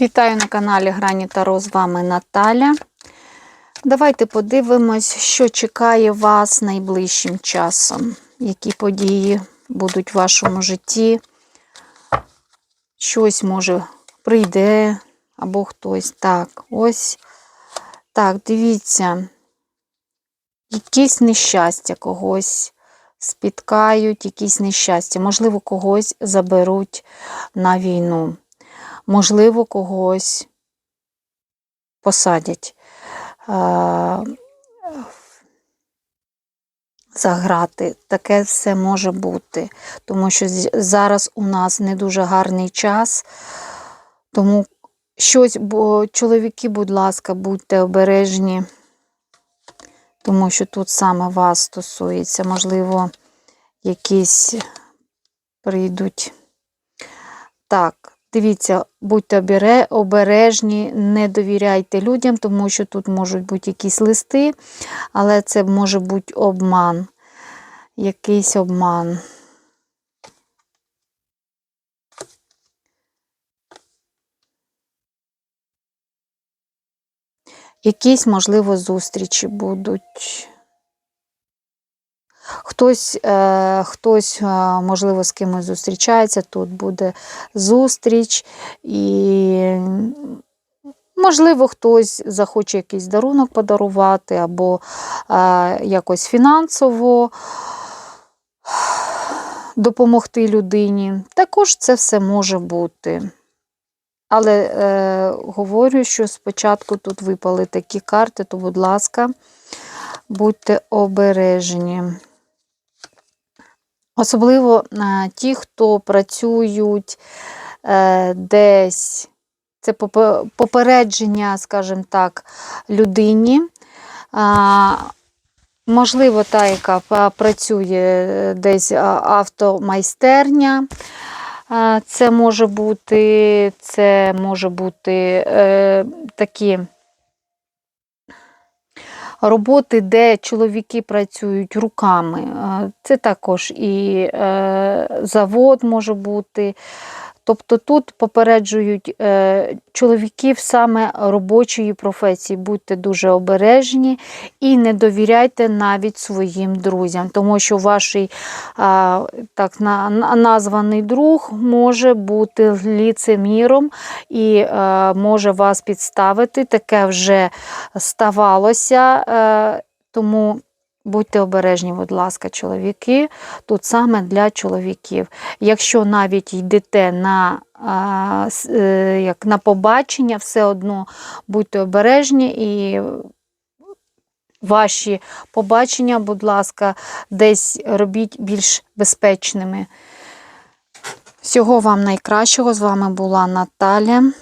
Вітаю на каналі Грані Таро, з вами Наталя. Давайте подивимось, що чекає вас найближчим часом. Які події будуть в вашому житті. Щось може прийде, або хтось. Так, ось. Так, дивіться, якісь нещастя когось спіткають, якісь нещастя. Можливо, когось заберуть на війну. Можливо, когось посадять е, за грати. Таке все може бути. Тому що зараз у нас не дуже гарний час. Тому щось, бо чоловіки, будь ласка, будьте обережні, тому що тут саме вас стосується. Можливо, якісь прийдуть. Так, дивіться, будьте обере- обережні, не довіряйте людям, тому що тут можуть бути якісь листи, але це може бути обман. Якийсь обман. Якісь, можливо, зустрічі будуть. Хтось, е, хтось, е, можливо, з кимось зустрічається, тут буде зустріч, і, можливо, хтось захоче якийсь дарунок подарувати, або е, якось фінансово допомогти людині. Також це все може бути. Але е, говорю, що спочатку тут випали такі карти, то, будь ласка, будьте обережні. Особливо е, ті, хто працюють е, десь, це попередження, скажімо так, людині. Можливо, та, яка працює десь а, автомайстерня. Це може бути, це може бути е, такі роботи, де чоловіки працюють руками. Е, Це також і е, завод може бути. Тобто тут попереджують е, чоловіків саме робочої професії. Будьте дуже обережні і не довіряйте навіть своїм друзям, тому що ваш е, так на, на- названий друг може бути ліцеміром і е, може вас підставити. Таке вже ставалося, тому будьте обережні, будь ласка, чоловіки. Тут саме для чоловіків. Якщо навіть йдете на, е, як на побачення, все одно будьте обережні і ваші побачення, будь ласка, десь робіть більш безпечними. Всього вам найкращого. З вами була Наталя.